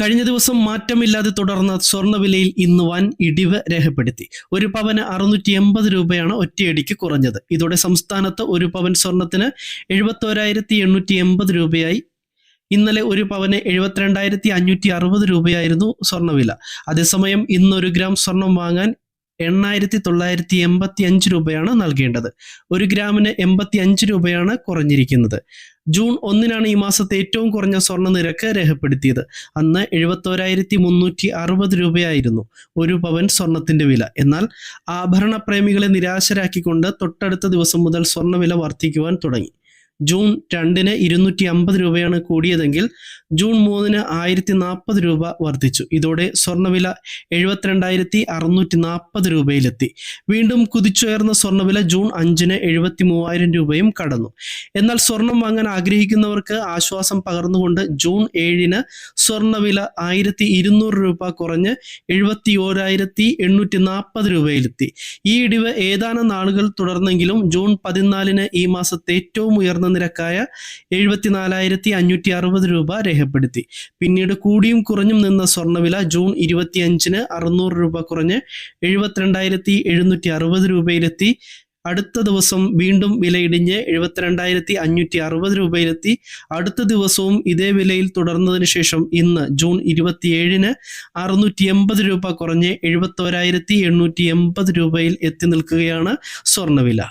കഴിഞ്ഞ ദിവസം മാറ്റമില്ലാതെ തുടർന്ന സ്വർണവിലയിൽ ഇന്ന് വൻ ഇടിവ് രേഖപ്പെടുത്തി. ഒരു പവന് അറുന്നൂറ്റി എൺപത് രൂപയാണ് ഒറ്റയടിക്ക് കുറഞ്ഞത്. ഇതോടെ സംസ്ഥാനത്ത് ഒരു പവൻ സ്വർണത്തിന് എഴുപത്തോരായിരത്തി എണ്ണൂറ്റി എൺപത് രൂപയായി. ഇന്നലെ ഒരു പവന് എഴുപത്തിരണ്ടായിരത്തി അഞ്ഞൂറ്റി അറുപത് രൂപയായിരുന്നു സ്വർണവില അതേസമയം ഇന്ന് ഒരു ഗ്രാം സ്വർണം വാങ്ങാൻ എണ്ണായിരത്തി തൊള്ളായിരത്തി എൺപത്തി അഞ്ച് രൂപയാണ് നൽകേണ്ടത്. ഒരു ഗ്രാമിന് എൺപത്തി അഞ്ച് രൂപയാണ് കുറഞ്ഞിരിക്കുന്നത്. ജൂൺ ഒന്നിനാണ് ഈ മാസത്തെ ഏറ്റവും കുറഞ്ഞ സ്വർണ നിരക്ക് രേഖപ്പെടുത്തിയത്. അന്ന് എഴുപത്തോരായിരത്തി മുന്നൂറ്റി അറുപത് രൂപയായിരുന്നു ഒരു പവൻ സ്വർണത്തിന്റെ വില. എന്നാൽ ആഭരണ പ്രേമികളെ നിരാശരാക്കിക്കൊണ്ട് തൊട്ടടുത്ത ദിവസം മുതൽ സ്വർണവില വർദ്ധിക്കുവാൻ തുടങ്ങി. ജൂൺ രണ്ടിന് ഇരുന്നൂറ്റി അമ്പത് രൂപയാണ് കൂടിയതെങ്കിൽ ജൂൺ മൂന്നിന് ആയിരത്തി നാൽപ്പത് രൂപ വർദ്ധിച്ചു. ഇതോടെ സ്വർണവില എഴുപത്തിരണ്ടായിരത്തി അറുന്നൂറ്റി നാൽപ്പത് രൂപയിലെത്തി. വീണ്ടും കുതിച്ചുയർന്ന സ്വർണവില ജൂൺ അഞ്ചിന് എഴുപത്തി മൂവായിരം രൂപയും കടന്നു. എന്നാൽ സ്വർണം വാങ്ങാൻ ആഗ്രഹിക്കുന്നവർക്ക് ആശ്വാസം പകർന്നുകൊണ്ട് ജൂൺ ഏഴിന് സ്വർണവില ആയിരത്തി ഇരുന്നൂറ് രൂപ കുറഞ്ഞ് എഴുപത്തി ഓരായിരത്തി എണ്ണൂറ്റി നാൽപ്പത് രൂപയിലെത്തി. ഈ ഇടിവ് ഏതാനും നാളുകൾ തുടർന്നെങ്കിലും ജൂൺ പതിനാലിന് ഈ മാസത്തെ ഏറ്റവും ഉയർന്ന നിരക്കായ എഴുപത്തിനാലായിരത്തി അഞ്ഞൂറ്റി അറുപത് രൂപ രേഖപ്പെടുത്തി. പിന്നീട് കൂടിയും കുറഞ്ഞും നിന്ന സ്വർണവില ജൂൺ ഇരുപത്തിയഞ്ചിന് അറുന്നൂറ് രൂപ കുറഞ്ഞ് എഴുപത്തിരണ്ടായിരത്തി എഴുന്നൂറ്റി അറുപത് രൂപയിലെത്തി. അടുത്ത ദിവസം വീണ്ടും വിലയിടിഞ്ഞ് എഴുപത്തിരണ്ടായിരത്തി അഞ്ഞൂറ്റി അറുപത് രൂപയിലെത്തി. അടുത്ത ദിവസവും ഇതേ വിലയിൽ തുടർന്നതിന് ശേഷം ഇന്ന് ജൂൺ ഇരുപത്തിയേഴിന് അറുന്നൂറ്റി എൺപത് രൂപ കുറഞ്ഞ് എഴുപത്തോരായിരത്തി എണ്ണൂറ്റി എൺപത് രൂപയിൽ എത്തി നിൽക്കുകയാണ് സ്വർണവില